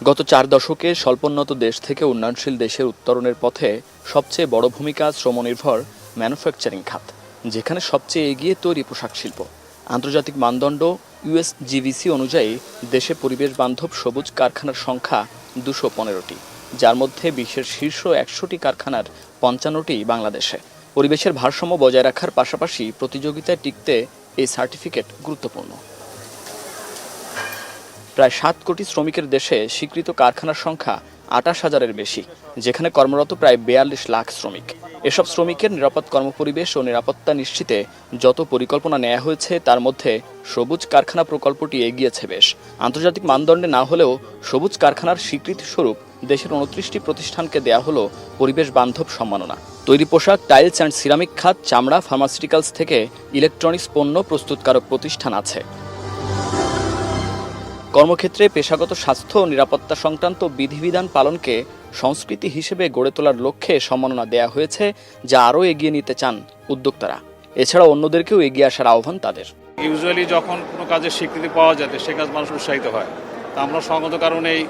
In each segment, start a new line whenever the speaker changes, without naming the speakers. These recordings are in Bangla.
গত চার দশকে স্বল্পোন্নত দেশ থেকে উন্নয়নশীল দেশের উত্তরণের পথে সবচেয়ে বড় ভূমিকা শ্রমনির্ভর ম্যানুফ্যাকচারিং খাত, যেখানে সবচেয়ে এগিয়ে তৈরি পোশাক শিল্প। আন্তর্জাতিক মানদণ্ড ইউএসজিভিসি অনুযায়ী দেশে পরিবেশ বান্ধব সবুজ কারখানার সংখ্যা দুশো পনেরোটি, যার মধ্যে বিশ্বের শীর্ষ একশোটি কারখানার পঞ্চান্নটি বাংলাদেশে। পরিবেশের ভারসাম্য বজায় রাখার পাশাপাশি প্রতিযোগিতায় টিকতে এই সার্টিফিকেট গুরুত্বপূর্ণ। প্রায় সাত কোটি শ্রমিকের দেশে স্বীকৃত কারখানার সংখ্যা আটাশ হাজারের বেশি, যেখানে কর্মরত প্রায় বেয়াল্লিশ লাখ শ্রমিক। এসব শ্রমিকের নিরাপদ কর্মপরিবেশ ও নিরাপত্তা নিশ্চিতে যত পরিকল্পনা নেওয়া হয়েছে, তার মধ্যে সবুজ কারখানা প্রকল্পটি এগিয়েছে বেশ। আন্তর্জাতিক মানদণ্ডে না হলেও সবুজ কারখানার স্বীকৃতি স্বরূপ দেশের উনত্রিশটি প্রতিষ্ঠানকে দেয়া হলো পরিবেশ বান্ধব সম্মাননা। তৈরি পোশাক, টাইলস অ্যান্ড সিরামিক খাত, চামড়া, ফার্মাসিউটিক্যালস থেকে ইলেকট্রনিক্স পণ্য প্রস্তুতকারক প্রতিষ্ঠান আছে। কর্মক্ষেত্রে পেশাগত স্বাস্থ্য ও নিরাপত্তা সংক্রান্ত বিধিবিধান পালনকে সংস্কৃতি হিসেবে গড়ে তোলার লক্ষ্যে সম্মাননা দেয়া হয়েছে যা আরও এগিয়ে নিতে চান উদ্যোক্তারা। এছাড়া অন্যদেরকেও এগিয়ে আসার আহ্বান তাদের।
ইউজুয়ালি যখন কোনো কাজের স্বীকৃতি পাওয়া যায় সে কাজ মানুষ উৎসাহিত হয়। তা আমরা সঙ্গত কারণেই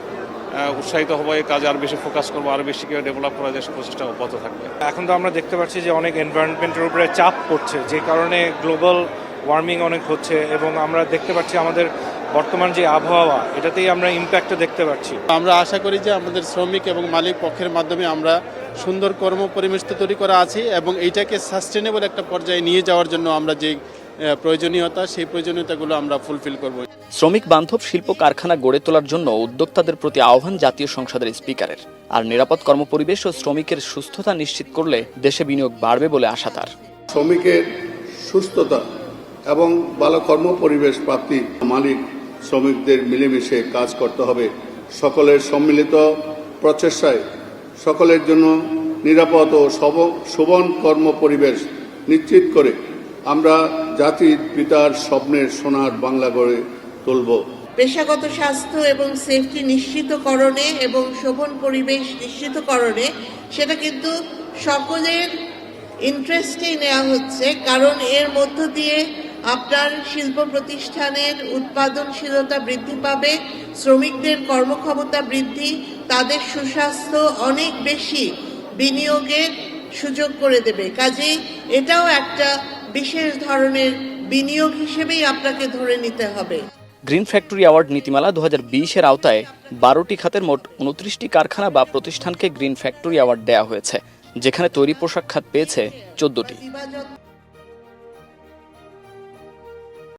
উৎসাহিত হব এই কাজে আরও বেশি ফোকাস করব আরও বেশি কীভাবে ডেভেলপ করা যায় সে প্রচেষ্টা অব্যাহত থাকবে।
এখন তো আমরা দেখতে পাচ্ছি যে অনেক এনভায়রনমেন্টের উপরে চাপ পড়ছে যে কারণে গ্লোবাল ওয়ার্মিং অনেক হচ্ছে এবং আমরা দেখতে পাচ্ছি আমাদের বর্তমান যে আবহাওয়া এটাতেই আমরা ইম্প্যাক্টটা দেখতে পাচ্ছি।
আমরা আশা করি যে আমাদের শ্রমিক এবং মালিক পক্ষের মাধ্যমে আমরা সুন্দর কর্ম পরিবেশ তৈরি করা আছি এবং এইটাকে সাস্টেনেবল একটা পর্যায়ে নিয়ে যাওয়ার জন্য আমরা যে প্রয়োজনীয়তা সেই প্রয়োজনীয়তাগুলো আমরা ফুলফিল করব।
শ্রমিক বান্ধব শিল্প কারখানা গড়ে তোলার জন্য উদ্যোক্তাদের প্রতি আহ্বান জাতীয় সংসদের স্পিকারের। আর নিরাপদ কর্মপরিবেশ ও শ্রমিকের সুস্থতা নিশ্চিত করলে দেশে বিনিয়োগ বাড়বে বলে আশা তার।
শ্রমিকের সুস্থতা এবং ভালো কর্ম পরিবেশ প্রাপ্তি মালিক শ্রমিকদের মিলেমিশে কাজ করতে হবে। সকলের সম্মিলিত প্রচেষ্টায় সকলের জন্য নিরাপদ ও শোভন কর্ম পরিবেশ নিশ্চিত করে আমরা জাতির পিতার স্বপ্নের সোনার বাংলা গড়ে তুলব।
পেশাগত স্বাস্থ্য এবং সেফটি নিশ্চিতকরণে এবং শোভন পরিবেশ নিশ্চিতকরণে সেটা কিন্তু সকলের ইন্টারেস্টেই নেওয়া হচ্ছে। কারণ এর মধ্য দিয়ে আপনার শিল্প প্রতিষ্ঠানের উৎপাদনশীলতা বৃদ্ধি পাবে, শ্রমিকদের কর্মক্ষমতা বৃদ্ধি, তাদের সুস্বাস্থ্য অনেক বেশি বিনিয়োগের সুযোগ করে দেবে। কাজেই এটাও একটা বিশেষ ধরনের বিনিয়োগ হিসেবেই আপনাকে ধরে নিতে হবে।
গ্রিন ফ্যাক্টরি অ্যাওয়ার্ড নীতিমালা দু বিশের আওতায় বারোটি খাতের মোট উনত্রিশটি কারখানা বা প্রতিষ্ঠানকে গ্রিন ফ্যাক্টরি অ্যাওয়ার্ড দেওয়া হয়েছে, যেখানে তৈরি পোশাক খাত পেয়েছে চোদ্দটি।